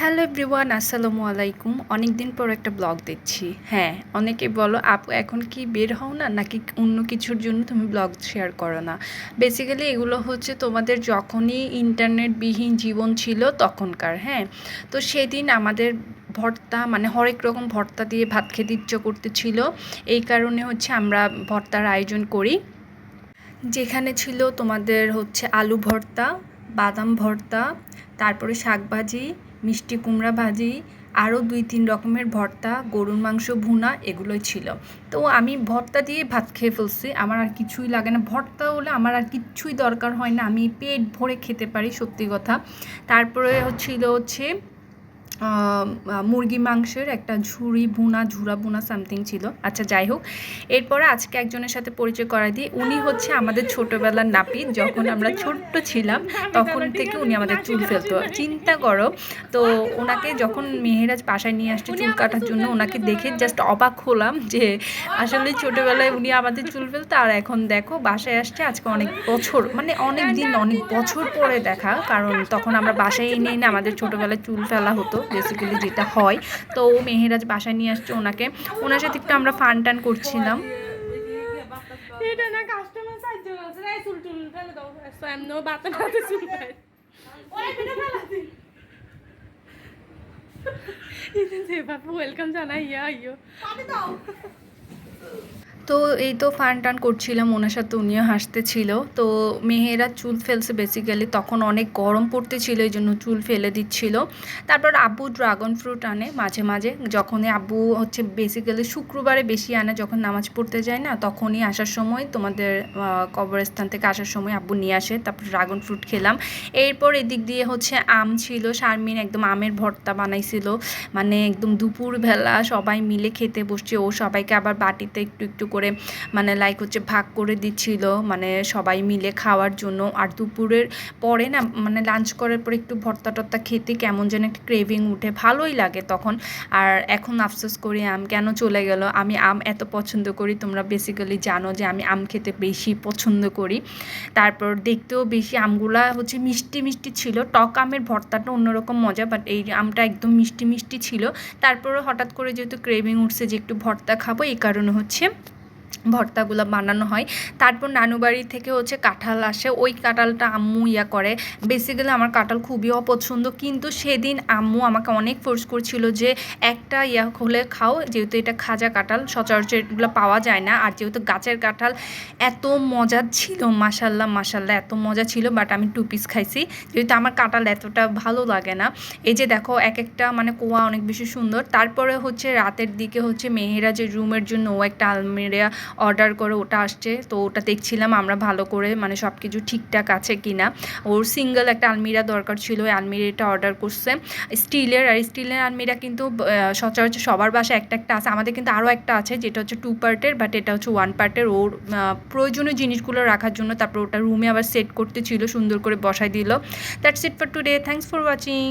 Hello everyone, আসসালামু আলাইকুম। অনেক দিন পর একটা ব্লগ দেখছি। হ্যাঁ অনেকে বলো, আপু এখন কি বের হও না, নাকি অন্য কিছুর জন্য তুমি ব্লগ শেয়ার করো না? বেসিক্যালি এগুলো হচ্ছে তোমাদের যখনই ইন্টারনেটবিহীন জীবন ছিল তখনকার হ্যাঁ? তো সেদিন আমাদের ভর্তা মানে হরেক রকম ভর্তা দিয়ে ভাত খেতে ইচ্ছে করতেছিল। এই কারণে হচ্ছে আমরা ভর্তার আয়োজন করি। যেখানে ছিল তোমাদের হচ্ছে আলু ভর্তা, বাদাম ভর্তা, তারপরে শাক ভাজি মিষ্টি কুমড়া ভাজি, আরও দুই তিন রকমের ভর্তা, গরুর মাংস, ভুনা, এগুলোই ছিল। তো আমি ভর্তা দিয়ে ভাত খেয়ে ফেলছি। আমার আর কিছুই লাগে না। ভর্তা হলে আমার আর কিছুই দরকার হয় না। আমি পেট ভরে খেতে পারি, সত্যি কথা। তারপরে হচ্ছিল হচ্ছে মুরগি মাংসের একটা ঝুড়ি ভুনা, ঝুড়া ভুনা সামথিং ছিল। আচ্ছা যাই হোক, এরপরে আজকে একজনের সাথে পরিচয় করা দিই। উনি হচ্ছে আমাদের ছোটোবেলার নাপিত। যখন আমরা ছোট্ট ছিলাম, তখন থেকে উনি আমাদের চুল ফেলতো। চিন্তা করো, তো ওনাকে যখন মেহেরাজ বাসায় নিয়ে আসছে চুল কাটার জন্য, ওনাকে দেখে জাস্ট অবাক হলাম যে আসলে ছোটোবেলায় উনি আমাদের চুল ফেলতো। আর এখন দেখো, বাসায় আসছে আজকে অনেক বছর মানে অনেক দিন, অনেক বছর পরে দেখা। কারণ তখন আমরা বাসায় এনে এনে আমাদের ছোটোবেলায় চুল ফেলা হতো। বেসিক্যালি যেটা হয়। তো ও মেহেরাজ বাসায় নিয়ে আসছে ওনাকে। ওনার সাথে একটু আমরা ফান টান করছিলাম। এটা না কাস্টমার সাহায্য করছে এই চুল টুল ফেলে দাও। এমন বাতা বাতা চুল পায়। ওই এটা ফেলা দি এটা ওয়েলকাম জানাই। ইয়া আইয়ো দাও। তো এই তো ফান টান করছিলাম, ওনার সাথে উনিও হাসতেছিল তো মেহেরা চুল ফেলছে বেসিক্যালি তখন অনেক গরম পড়তেছিল, এই জন্য চুল ফেলে দিচ্ছিল। তারপর আব্বু ড্রাগন ফ্রুট আনে মাঝে মাঝে। যখনই আব্বু হচ্ছে বেসিক্যালি শুক্রবারে বেশি আনে, যখন নামাজ পড়তে যায় না, তখনই আসার সময় তোমাদের কবরস্থান থেকে আসার সময় আব্বু নিয়ে আসে, তারপর ড্রাগন ফ্রুট খেলাম। এরপর এদিক দিয়ে হচ্ছে আম ছিল, শারমিন একদম আমের ভর্তা বানাইছিল। মানে একদম দুপুরবেলা সবাই মিলে খেতে বসছে, ও সবাইকে আবার বাটিতে একটু একটু করে মানে লাইক হচ্ছে ভাগ করে দিচ্ছিল মানে সবাই মিলে খাওয়ার জন্য। আর দুপুরের পরে না মানে লাঞ্চ করার পরে একটু ভর্তা টর্তা খেতে কেমন যেন একটা ক্রেভিং উঠে, ভালোই লাগে তখন। আর এখন আফসোস করি, আম কেন চলে গেল? আমি আম এত পছন্দ করি, তোমরা বেসিক্যালি জানো যে আমি আম খেতে বেশি পছন্দ করি। তারপর দেখতেও বেশি, আমগুলা হচ্ছে মিষ্টি মিষ্টি ছিল। টক আমের ভর্তাটা অন্যরকম মজা বাট এই আমটা একদম মিষ্টি মিষ্টি ছিল। তারপরে হঠাৎ করে যেহেতু ক্রেভিং উঠছে যে একটু ভর্তা খাব, এই কারণে হচ্ছে ভর্তাগুলো বানানো হয়। তারপর নানু বাড়ি থেকে হচ্ছে কাঁঠাল আসে। ওই কাঁঠালটা আম্মু ইয়া করে। বেসিক্যালি আমার কাঁঠাল খুবই অপছন্দ। কিন্তু সেদিন আম্মু আমাকে অনেক ফোর্স করছিল যে, একটা ইয়া হলে খাও। যেহেতু এটা খাজা কাঁঠাল, সচরাচর এগুলো পাওয়া যায় না। আর যেহেতু গাছের কাঁঠাল, এত মজা ছিল। মাসাল্লাহ মাসাল্লাহ এত মজা ছিল। বাট আমি টু পিস খাইছি। যেহেতু আমার কাঁঠাল এতটা ভালো লাগে না। এই যে দেখো এক একটা মানে কোয়া অনেক বেশি সুন্দর। তারপরে হচ্ছে রাতের দিকে হচ্ছে মেহেরা যে রুমের জন্য ও একটা আলমিরা অর্ডার করে ওটা আসছে। তো ওটা দেখছিলাম আমরা ভালো করে মানে সব কিছু ঠিকঠাক আছে কি না ওর সিঙ্গেল একটা আলমিরা দরকার ছিল ওই আলমিরাটা অর্ডার করছে। স্টিলের, আর স্টিলের আলমিরা কিন্তু সচরাচর সবার বাসায় একটা একটা আছে। আমাদের কিন্তু আরও একটা আছে, যেটা হচ্ছে টু পার্টের বাট এটা হচ্ছে ওয়ান পার্টের ওর প্রয়োজনীয় জিনিসগুলো রাখার জন্য তারপর ওটা রুমে আবার সেট করতে ছিল, সুন্দর করে বসাই দিল। That's it for today thanks for watching